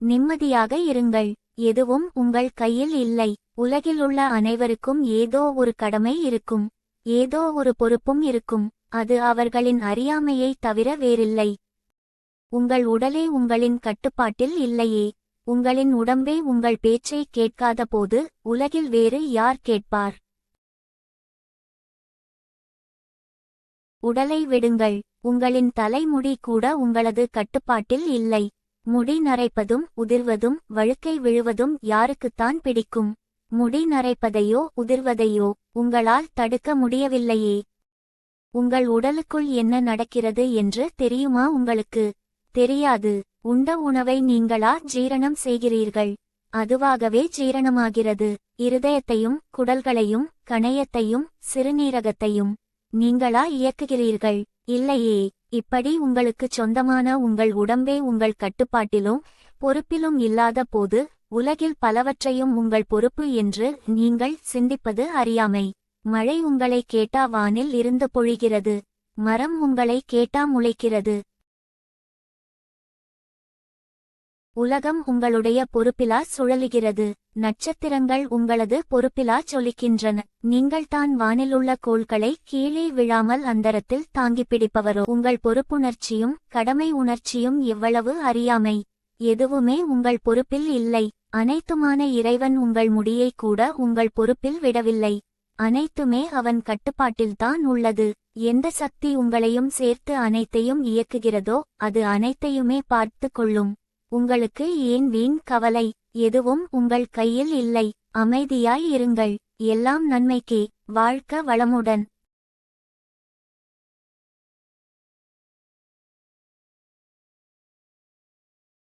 நிம்மதியாக இருங்கள். எதுவும் உங்கள் கையில் இல்லை. உலகிலுள்ள அனைவருக்கும் ஏதோ ஒரு கடமை இருக்கும். ஏதோ ஒரு பொறுப்பும் இருக்கும். அது அவர்களின் அறியாமையை தவிர வேறில்லை. உங்கள் உடலே உங்களின் கட்டுப்பாட்டில் இல்லையே. உங்களின் உடம்பே உங்கள் பேச்சை கேட்காத போது உலகில் வேறு யார் கேட்பார்? உடலை விடுங்கள். உங்களின் தலைமுடி கூட உங்களது கட்டுப்பாட்டில் இல்லை. முடி நரைப்பதும் உதிர்வதும் வழுக்கை விழுவதும் யாருக்குத்தான் பிடிக்கும்? முடி நரைப்பதையோ உதிர்வதையோ உங்களால் தடுக்க முடியவில்லையே. உங்கள் உடலுக்குள் என்ன நடக்கிறது என்று தெரியுமா உங்களுக்கு? தெரியாது. உண்ட உணவை நீங்களா ஜீரணம் செய்கிறீர்கள்? அதுவாகவே ஜீரணமாகிறது. இருதயத்தையும் குடல்களையும் கணையத்தையும் சிறுநீரகத்தையும் நீங்களா இயக்குகிறீர்கள். இல்லையே இப்படி உங்களுக்குச் சொந்தமான உங்கள் உடம்பே உங்கள் கட்டுப்பாட்டிலும் பொறுப்பிலும் இல்லாத போது உலகில் பலவற்றையும் உங்கள் பொறுப்பு என்று நீங்கள் சிந்திப்பது அறியாமை. மழை உங்களை கேட்டா வானில் இருந்து பொழிகிறது. மரம் உங்களை கேட்டா முளைக்கிறது. உலகம் உங்களுடைய பொறுப்பிலா சுழலுகிறது. நட்சத்திரங்கள் உங்களது பொறுப்பிலா சொலிக்கின்றன. நீங்கள்தான் வானிலுள்ள கோள்களை கீழே விழாமல் அந்தரத்தில் தாங்கிப் பிடிப்பவரோ. உங்கள் பொறுப்புணர்ச்சியும் கடமை உணர்ச்சியும் எவ்வளவு அறியாமை. எதுவுமே உங்கள் பொறுப்பில் இல்லை. அனைத்துமான இறைவன் உங்கள் முடியை கூட உங்கள் பொறுப்பில் விடவில்லை. அனைத்துமே அவன் கட்டுப்பாட்டில்தான் உள்ளது. எந்த சக்தி உங்களையும் சேர்த்து அனைத்தையும் இயக்குகிறதோ அது அனைத்தையுமே பார்த்து கொள்ளும். உங்களுக்கு ஏன் வீண் கவலை? எதுவும் உங்கள் கையில் இல்லை. அமைதியாய் இருங்கள். எல்லாம் நன்மைக்கே. வாழ்க்க வளமுடன்.